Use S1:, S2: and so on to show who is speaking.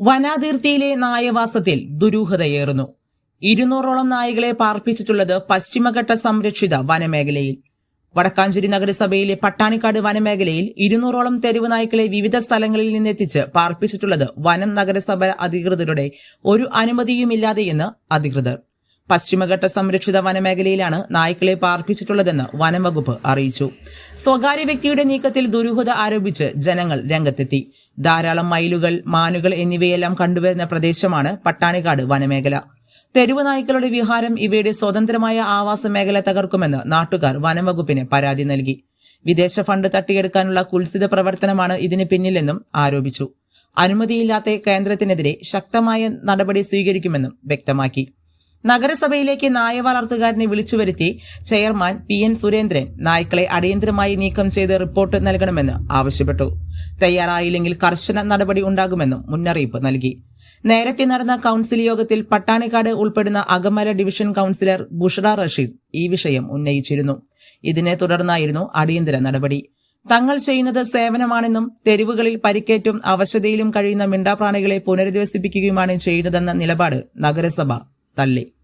S1: വനാതിർത്തിയിലെ നായവാസത്തിൽ ദുരൂഹതയേറുന്നു. ഇരുന്നൂറോളം നായകളെ പാർപ്പിച്ചിട്ടുള്ളത് പശ്ചിമഘട്ട സംരക്ഷിത വനമേഖലയിൽ. വടക്കാഞ്ചേരി നഗരസഭയിലെ പട്ടാണിക്കാട് വനമേഖലയിൽ ഇരുന്നൂറോളം തെരുവ് നായ്ക്കളെ വിവിധ സ്ഥലങ്ങളിൽ നിന്നെത്തിച്ച് പാർപ്പിച്ചിട്ടുള്ളത് വനം നഗരസഭ അധികൃതരുടെ ഒരു അനുമതിയുമില്ലാതെയെന്ന് അധികൃതർ. പശ്ചിമഘട്ട സംരക്ഷിത വനമേഖലയിലാണ് നായ്ക്കളെ പാർപ്പിച്ചിട്ടുള്ളതെന്ന് വനംവകുപ്പ് അറിയിച്ചു. സ്വകാര്യ വ്യക്തിയുടെ നീക്കത്തിൽ ദുരൂഹത ആരോപിച്ച് ജനങ്ങൾ രംഗത്തെത്തി. ധാരാളം മയിലുകൾ മാനുകൾ എന്നിവയെല്ലാം കണ്ടുവരുന്ന പ്രദേശമാണ് പട്ടാണിക്കാട് വനമേഖല. തെരുവ് നായ്ക്കളുടെ വിഹാരം ഇവയുടെ സ്വതന്ത്രമായ ആവാസ മേഖല തകർക്കുമെന്ന് നാട്ടുകാർ വനംവകുപ്പിന് പരാതി നൽകി. വിദേശ ഫണ്ട് തട്ടിയെടുക്കാനുള്ള കുൽസിത പ്രവർത്തനമാണ് ഇതിന് പിന്നിലെന്നും ആരോപിച്ചു. അനുമതിയില്ലാത്ത കേന്ദ്രത്തിനെതിരെ ശക്തമായ നടപടി സ്വീകരിക്കുമെന്നും വ്യക്തമാക്കി. നഗരസഭയിലേക്ക് നായ വളർത്തുകാരനെ വിളിച്ചുവരുത്തി ചെയർമാൻ പി എൻ സുരേന്ദ്രൻ നായ്ക്കളെ അടിയന്തരമായി നീക്കം ചെയ്ത് റിപ്പോർട്ട് നൽകണമെന്ന് ആവശ്യപ്പെട്ടു. തയ്യാറായില്ലെങ്കിൽ കർശന നടപടി ഉണ്ടാകുമെന്നും മുന്നറിയിപ്പ് നൽകി. നേരത്തെ നടന്ന കൌൺസിൽ യോഗത്തിൽ പട്ടാണിക്കാട് ഉൾപ്പെടുന്ന അകമല ഡിവിഷൻ കൌൺസിലർ ബുഷറ റഷീദ് ഈ വിഷയം ഉന്നയിച്ചിരുന്നു. ഇതിനെ തുടർന്നായിരുന്നു അടിയന്തര നടപടി. തങ്ങൾ ചെയ്യുന്നത് സേവനമാണെന്നും തെരുവുകളിൽ പരിക്കേറ്റും അവശതയിലും കഴിയുന്ന മിണ്ടാപ്രാണികളെ പുനരധിവസിപ്പിക്കുകയുമാണ് ചെയ്യുന്നതെന്ന നിലപാട് നഗരസഭ darle